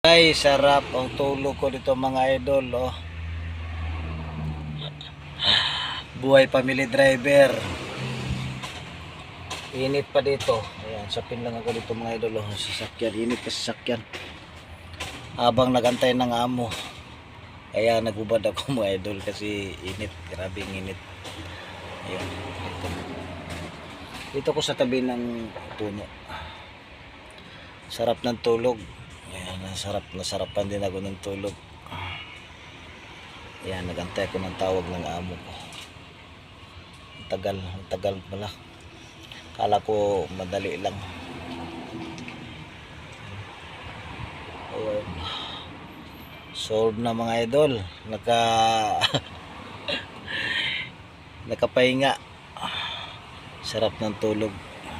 Ay, sarap ang tulog ko dito mga idol, oh. Buhay family driver. Init pa dito. Ayan, sapin lang ako dito mga idol, oh. Sasakyan, init pa sasakyan. Habang nagantay ng amo. Kaya nagubad ako mga idol kasi init. Grabing init. Ayan. Dito ko sa tabi ng puno. Sarap ng tulog. Ayan, nasarap, nasarapan din ako ng tulog. Ayan, nagantay ako ng tawag ng amo ko. Ang tagal, ang tagal pala. Kala ko madali lang. Ayan. Solve na mga idol. Naka nakapahinga. Sarap ng tulog.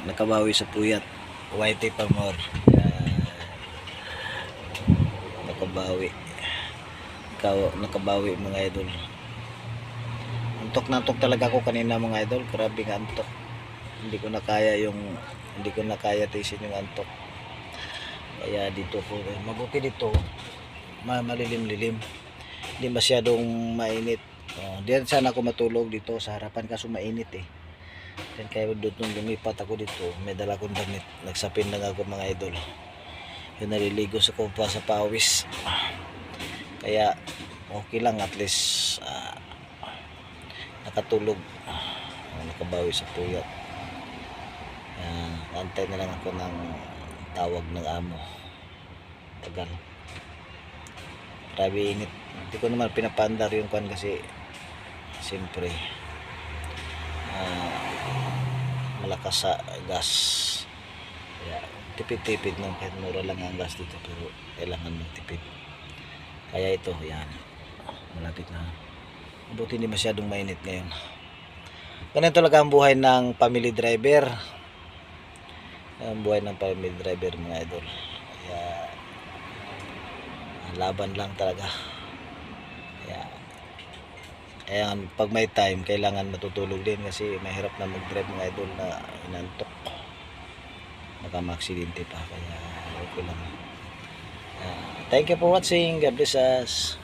Nakabawi sa puyat. Whitey pa more. Ayan nakabawi. Ikaw, nakabawi mga idol. Antok na antok talaga ako kanina mga idol. Grabe nga antok. Hindi ko na kaya yung hindi ko na kaya tisin yung antok. Kaya dito po mabuti dito. Ma malilim-lilim. Hindi masyadong mainit. Oh, diyan sana ako matulog dito sa harapan kaso mainit eh. Then kaya doon lumipat ako dito. May dala kong damit. Nagsapin lang ako mga idol yung naliligo sa kumpa sa pawis. Kaya okay lang at least ah, nakatulog. Ah, nakabawi sa puyat uh, antay na lang ako ng tawag ng amo. Tagal. Grabe init. Hindi ko naman pinapandar yung kwan kasi siyempre ah, malakas sa gas. Kaya tipid-tipid nung kahit mura lang ang gas dito pero kailangan magtipid kaya ito yan. Malapit na. Buti hindi masyadong mainit ngayon. Ganito talaga ang buhay ng family driver. Ang buhay ng family driver mga idol. Kaya laban lang talaga. Kaya kaya pag may time kailangan matutulog din kasi mahirap na mag-drive mga idol na inantok baka maaksidente pa kaya okay lang. Ah, thank you for watching. God bless us